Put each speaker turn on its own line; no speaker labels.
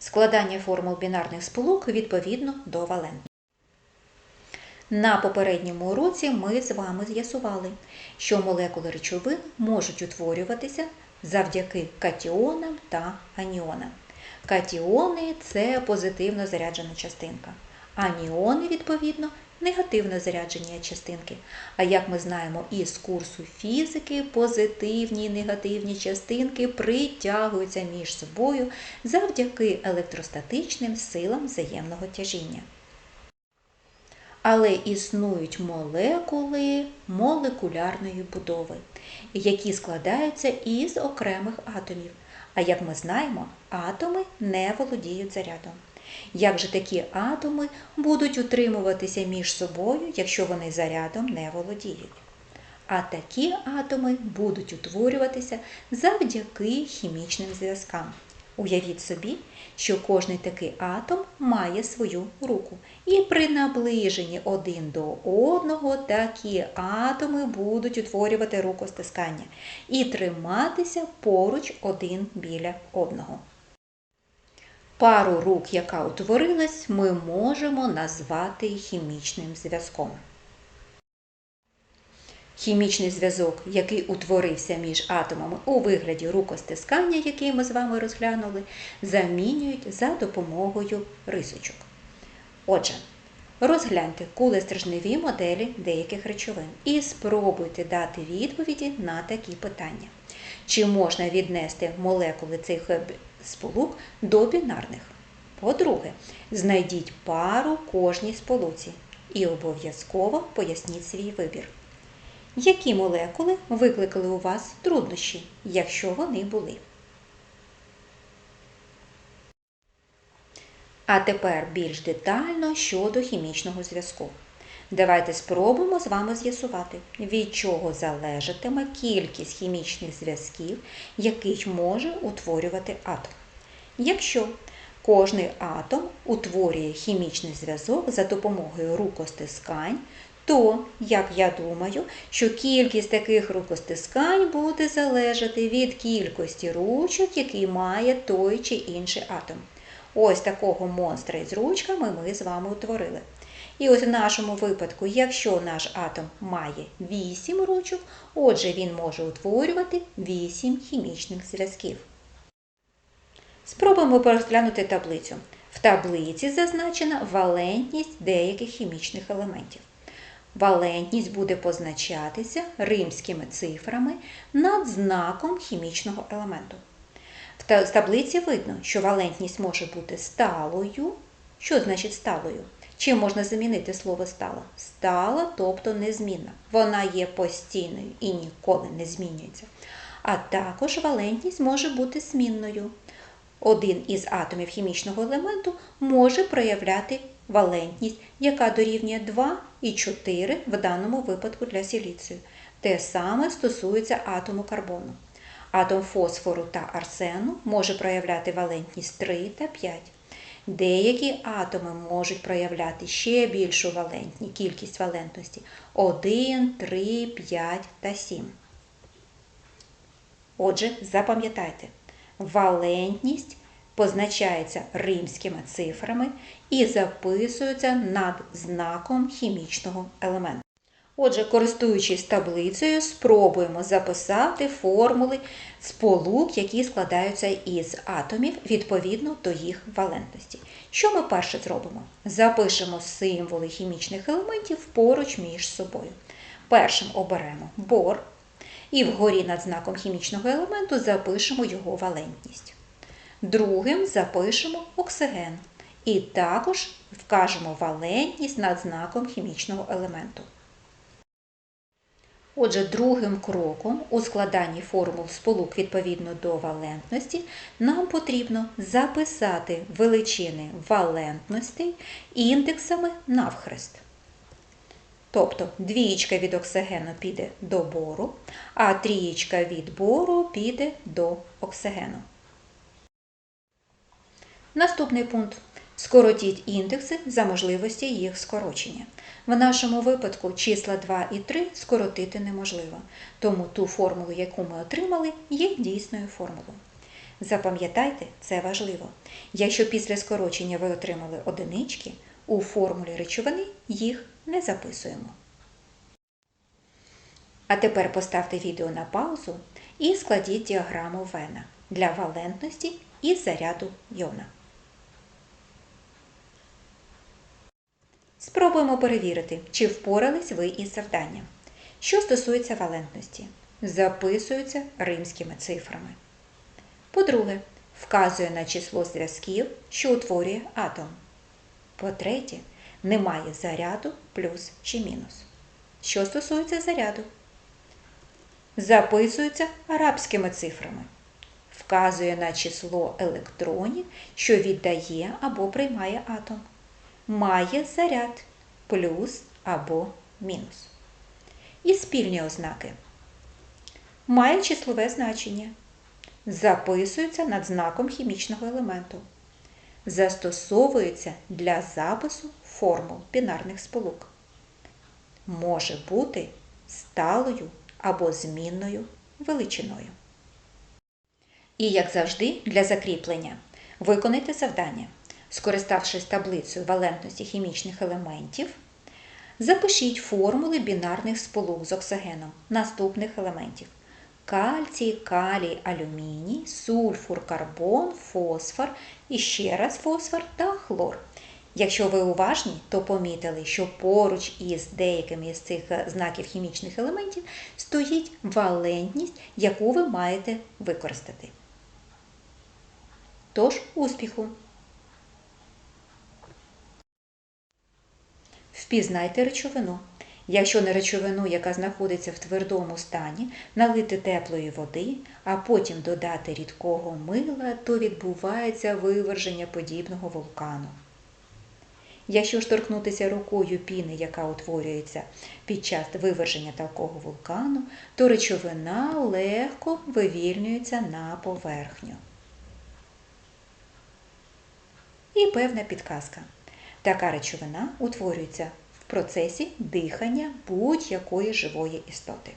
Складання формул бінарних сполук відповідно до валентних. На попередньому уроці ми з вами з'ясували, що молекули речовин можуть утворюватися завдяки катіонам та аніонам. Катіони це позитивно заряджена частинка, аніони, відповідно, негативно заряджені частинки. А як ми знаємо із курсу фізики, позитивні і негативні частинки притягуються між собою завдяки електростатичним силам взаємного тяжіння. Але існують молекули молекулярної будови, які складаються із окремих атомів. А як ми знаємо, атоми не володіють зарядом. Як же такі атоми будуть утримуватися між собою, якщо вони зарядом не володіють? А такі атоми будуть утворюватися завдяки хімічним зв'язкам. Уявіть собі, що кожний такий атом має свою руку. І при наближенні один до одного такі атоми будуть утворювати рукостискання і триматися поруч один біля одного. Пару рук, яка утворилась, ми можемо назвати хімічним зв'язком. Хімічний зв'язок, який утворився між атомами у вигляді рукостискання, який ми з вами розглянули, замінюють за допомогою рисочок. Отже, розгляньте кулестражневі моделі деяких речовин і спробуйте дати відповіді на такі питання. Чи можна віднести молекули цих сполук до бінарних? По-друге, знайдіть пару кожній сполуці і обов'язково поясніть свій вибір. Які молекули викликали у вас труднощі, якщо вони були? А тепер більш детально щодо хімічного зв'язку. Давайте спробуємо з вами з'ясувати, від чого залежатиме кількість хімічних зв'язків, який може утворювати атом. Якщо кожний атом утворює хімічний зв'язок за допомогою рукостискань, то, як я думаю, що кількість таких рукостискань буде залежати від кількості ручок, які має той чи інший атом. Ось такого монстра із ручками ми з вами утворили. І ось в нашому випадку, якщо наш атом має 8 ручок, отже він може утворювати 8 хімічних зв'язків. Спробуємо розглянути таблицю. В таблиці зазначена валентність деяких хімічних елементів. Валентність буде позначатися римськими цифрами над знаком хімічного елементу. В таблиці видно, що валентність може бути сталою. Що значить сталою? Чим можна замінити слово стала? Стала, тобто незмінна. Вона є постійною і ніколи не змінюється. А також валентність може бути змінною. Один із атомів хімічного елементу може проявляти валентність, яка дорівнює 2 і 4 в даному випадку для силіцію. Те саме стосується атому карбону. Атом фосфору та арсену може проявляти валентність 3 та 5. Деякі атоми можуть проявляти ще більшу валентність, кількість валентності 1, 3, 5 та 7. Отже, запам'ятайте, валентність позначається римськими цифрами і записується над знаком хімічного елементу. Отже, користуючись таблицею, спробуємо записати формули сполук, які складаються із атомів відповідно до їх валентності. Що ми перше зробимо? Запишемо символи хімічних елементів поруч між собою. Першим оберемо бор, і вгорі над знаком хімічного елементу запишемо його валентність. Другим запишемо оксиген. І також вкажемо валентність над знаком хімічного елементу. Отже, другим кроком у складанні формул сполук відповідно до валентності нам потрібно записати величини валентностей індексами навхрест. Тобто двієчка від оксигену піде до бору, а трієчка від бору піде до оксигену. Наступний пункт. Скоротіть індекси за можливості їх скорочення. В нашому випадку числа 2 і 3 скоротити неможливо, тому ту формулу, яку ми отримали, є дійсною формулою. Запам'ятайте, це важливо. Якщо після скорочення ви отримали одинички, у формулі речовини їх не записуємо. А тепер поставте відео на паузу і складіть діаграму Вена для валентності і заряду йона. Спробуємо перевірити, чи впорались ви із завданням. Що стосується валентності, записуються римськими цифрами. По-друге, вказує на число зв'язків, що утворює атом. По-третє, немає заряду плюс чи мінус. Що стосується заряду, записується арабськими цифрами. Вказує на число електронів, що віддає або приймає атом. Має заряд плюс або мінус. І спільні ознаки. Має числове значення. Записується над знаком хімічного елементу. Застосовується для запису формул бінарних сполук. Може бути сталою або змінною величиною. І, як завжди, для закріплення виконайте завдання. Скориставшись таблицею валентності хімічних елементів, запишіть формули бінарних сполук з оксигеном наступних елементів: кальцій, калій, алюміній, сульфур, карбон, фосфор, і ще раз фосфор та хлор. Якщо ви уважні, то помітили, що поруч із деякими з цих знаків хімічних елементів стоїть валентність, яку ви маєте використати. Тож, успіху! Впізнайте речовину. Якщо на речовину, яка знаходиться в твердому стані, налити теплої води, а потім додати рідкого мила, то відбувається виверження подібного вулкану. Якщо ж торкнутися рукою піни, яка утворюється під час виверження такого вулкану, то речовина легко вивільнюється на поверхню. І певна підказка. Така речовина утворюється в процесі дихання будь-якої живої істоти.